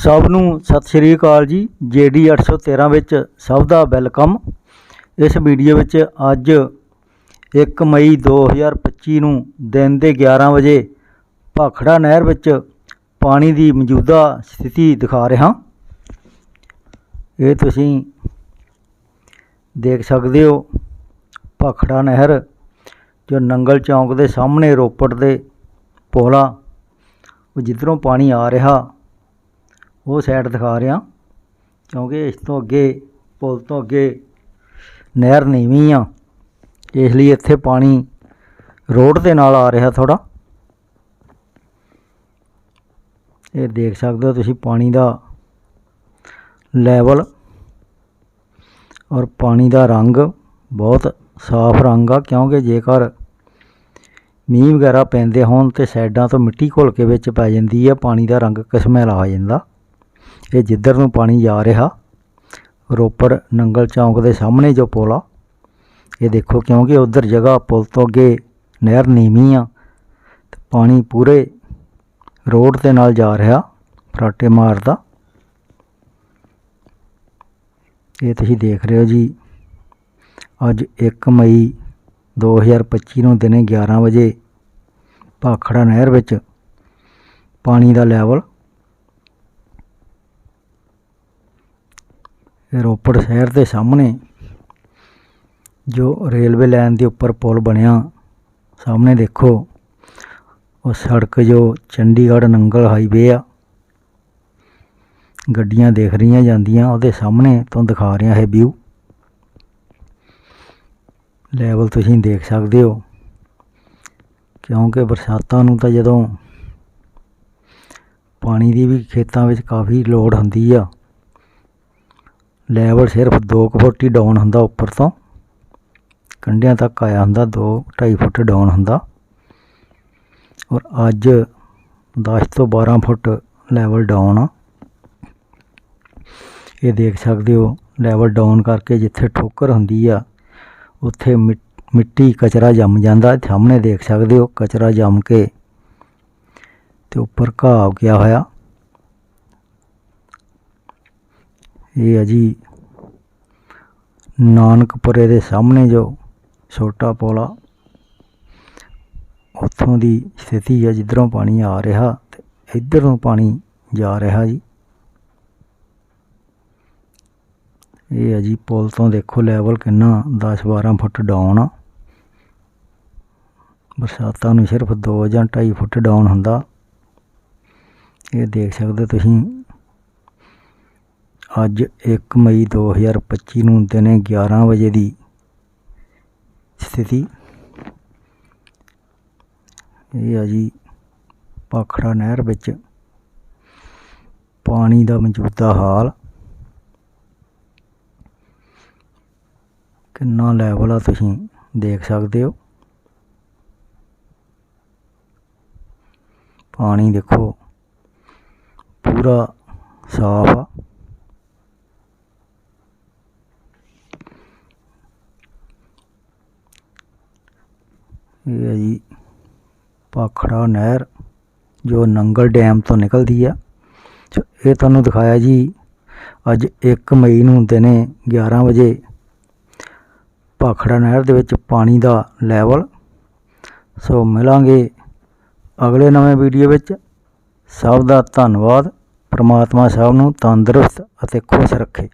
ਸਭ ਨੂੰ ਸਤਿ ਸ਼੍ਰੀ ਅਕਾਲ ਜੀ, ਜੇਡੀ 813 ਵਿੱਚ ਸਭ ਦਾ ਵੈਲਕਮ। ਇਸ ਵੀਡੀਓ ਵਿੱਚ ਅੱਜ 1 ਮਈ 2025 ਨੂੰ ਦਿਨ ਦੇ 11 ਵਜੇ ਭਾਖੜਾ ਨਹਿਰ ਵਿੱਚ ਪਾਣੀ ਦੀ ਮੌਜੂਦਾ ਸਥਿਤੀ ਦਿਖਾ ਰਿਹਾ। ਇਹ ਤੁਸੀਂ ਦੇਖ ਸਕਦੇ ਹੋ, ਭਾਖੜਾ ਨਹਿਰ ਜੋ ਨੰਗਲ ਚੌਂਕ ਦੇ ਸਾਹਮਣੇ ਰੋਪੜ ਦੇ ਪੁਲ ਆ ਉਹ ਜਿੱਧਰੋਂ ਪਾਣੀ ਆ ਰਿਹਾ ਉਹ ਸਾਈਡ ਦਿਖਾ ਰਿਹਾ, ਕਿਉਂਕਿ ਇਸ ਤੋਂ ਅੱਗੇ, ਪੁਲ ਤੋਂ ਅੱਗੇ ਨਹਿਰ ਨੀਵੀਂ ਆ। ਇਸ ਲਈ ਇੱਥੇ ਪਾਣੀ ਰੋਡ ਦੇ ਨਾਲ ਆ ਰਿਹਾ ਥੋੜਾ ਇਹ ਦੇਖ ਸਕਦੇ ਹੋ ਤੁਸੀਂ ਪਾਣੀ ਦਾ ਲੈਵਲ ਔਰ ਪਾਣੀ ਦਾ ਰੰਗ ਬਹੁਤ ਸਾਫ਼ ਰੰਗ ਆ, ਕਿਉਂਕਿ ਜੇਕਰ ਮੀਂਹ ਵਗੈਰਾ ਪੈਂਦੇ ਹੋਣ ਤੇ ਸਾਈਡਾਂ ਤੋਂ ਮਿੱਟੀ ਘੁਲ ਕੇ ਵਿੱਚ ਪੈ ਜਾਂਦੀ ਆ, ਪਾਣੀ ਦਾ ਰੰਗ ਕਿਸਮੈਲ ਆ ਜਾਂਦਾ। ਇਹ ਜਿੱਧਰ ਨੂੰ ਪਾਣੀ ਜਾ ਰਿਹਾ, ਰੋਪੜ ਨੰਗਲ ਚੌਂਕ ਦੇ ਸਾਹਮਣੇ ਜੋ ਪੁਲ ਆ, ਇਹ ਦੇਖੋ ਕਿਉਂਕਿ ਉਧਰ ਜਗ੍ਹਾ ਪੁਲ ਤੋਂ ਅੱਗੇ ਨਹਿਰ ਨੀਵੀਂ ਆ, ਤੇ ਪਾਣੀ ਪੂਰੇ ਰੋਡ ਦੇ ਨਾਲ ਜਾ ਰਿਹਾ, ਫਰਾਟੇ ਮਾਰਦਾ। ਇਹ ਤੁਸੀਂ ਦੇਖ ਰਹੇ ਹੋ ਜੀ, ਅੱਜ 1 ਮਈ 2025 ਨੂੰ ਦਿਨੇ 11 ਵਜੇ ਭਾਖੜਾ ਨਹਿਰ ਵਿੱਚ ਪਾਣੀ ਦਾ ਲੈਵਲ ਇਹ ਰੋਪੜ ਸ਼ਹਿਰ ਦੇ ਸਾਹਮਣੇ ਜੋ ਰੇਲਵੇ ਲਾਈਨ ਦੇ ਉੱਪਰ ਪੁਲ ਬਣਿਆ, ਸਾਹਮਣੇ ਦੇਖੋ, ਉਹ ਸੜਕ ਜੋ ਚੰਡੀਗੜ੍ਹ ਨੰਗਲ ਹਾਈਵੇ ਆ, ਗੱਡੀਆਂ ਦੇਖ ਰਹੀਆਂ ਜਾਂਦੀਆਂ, ਉਹਦੇ ਸਾਹਮਣੇ ਤੋਂ ਦਿਖਾ ਰਿਹਾ ਹੈ ਵਿਊ ਲੈਵਲ ਤੁਸੀਂ ਦੇਖ ਸਕਦੇ ਹੋ, ਕਿਉਂਕਿ ਬਰਸਾਤਾਂ ਨੂੰ ਤਾਂ ਜਦੋਂ ਪਾਣੀ ਦੀ ਵੀ ਖੇਤਾਂ ਵਿੱਚ ਕਾਫੀ ਲੋੜ ਹੁੰਦੀ ਆ ਲੈਵਲ ਸਿਰਫ 2 ਫੁੱਟ ਹੀ ਡਾਊਨ ਹੁੰਦਾ ਉੱਪਰ ਤੋਂ। ਕੰਢਿਆਂ ਤੱਕ ਆਇਆ ਹੁੰਦਾ 2 2.5 ਫੁੱਟ ਡਾਊਨ ਹੁੰਦਾ। ਔਰ ਅੱਜ 10 ਤੋਂ 12 ਫੁੱਟ ਲੈਵਲ ਡਾਊਨ ਆ। ਇਹ ਦੇਖ ਸਕਦੇ ਹੋ, ਲੈਵਲ ਡਾਊਨ ਕਰਕੇ ਜਿੱਥੇ ਠੋਕਰ ਹੁੰਦੀ ਆ, ਉੱਥੇ ਮਿ- ਮਿੱਟੀ ਕਚਰਾ ਜੰਮ ਜਾਂਦਾ। ਸਾਹਮਣੇ ਦੇਖ ਸਕਦੇ ਹੋ, ਕਚਰਾ ਜੰਮ ਕੇ ਤੇ ਉੱਪਰ ਘਾਹ ਗਿਆ ਹੋਇਆ। ਇਹ ਹੈ ਜੀ ਨਾਨਕਪੁਰੇ ਦੇ ਸਾਹਮਣੇ ਜੋ ਛੋਟਾ ਪੁਲ ਆ ਉੱਥੋਂ ਦੀ ਸਥਿਤੀ ਹੈ ਜਿੱਧਰੋਂ ਪਾਣੀ ਆ ਰਿਹਾ ਤੇ ਇੱਧਰੋਂ ਪਾਣੀ ਜਾ ਰਿਹਾ ਜੀ। ਇਹ ਹੈ ਜੀ ਪੁਲ ਤੋਂ ਦੇਖੋ ਲੈਵਲ ਕਿੰਨਾ 10 12 ਫੁੱਟ ਡਾਊਨ ਆ। ਬਰਸਾਤਾਂ ਨੂੰ ਸਿਰਫ 2 ਜਾਂ 2.5 ਫੁੱਟ ਡਾਊਨ ਹੁੰਦਾ। ਇਹ ਦੇਖ ਸਕਦੇ ਤੁਸੀਂ ਅੱਜ 1 ਮਈ 2025 ਨੂੰ ਦਿਨੇ 11 ਵਜੇ ਦੀ ਸਥਿਤੀ। ਇਹ ਆ ਜੀ ਪਾਖੜਾ ਨਹਿਰ ਵਿੱਚ ਪਾਣੀ ਦਾ ਮੌਜੂਦਾ ਹਾਲ। ਕਿੰਨਾ ਲੈਵਲ ਆ ਤੁਸੀਂ ਦੇਖ ਸਕਦੇ ਹੋ। ਪਾਣੀ ਦੇਖੋ, ਪੂਰਾ ਸਾਫ਼ ਆ। ਇਹ ਹੈ ਜੀ ਪਾਖੜਾ ਨਹਿਰ, ਜੋ ਨੰਗਲ ਡੈਮ ਤੋਂ ਨਿਕਲਦੀ ਆ। ਸੋ ਇਹ ਤੁਹਾਨੂੰ ਦਿਖਾਇਆ ਜੀ, ਅੱਜ 1 ਮਈ ਨੂੰ ਦਿਨੇ 11 ਵਜੇ। ਭਾਖੜਾ ਨਹਿਰ ਦੇ ਵਿੱਚ ਪਾਣੀ ਦਾ ਲੈਵਲ। ਸੋ ਮਿਲਾਂਗੇ ਅਗਲੇ ਨਵੇਂ ਵੀਡੀਓ ਵਿੱਚ। ਸਭ ਦਾ ਧੰਨਵਾਦ। ਪ੍ਰਮਾਤਮਾ ਸਭ ਨੂੰ ਤੰਦਰੁਸਤ ਅਤੇ ਖੁਸ਼ ਰੱਖੇ।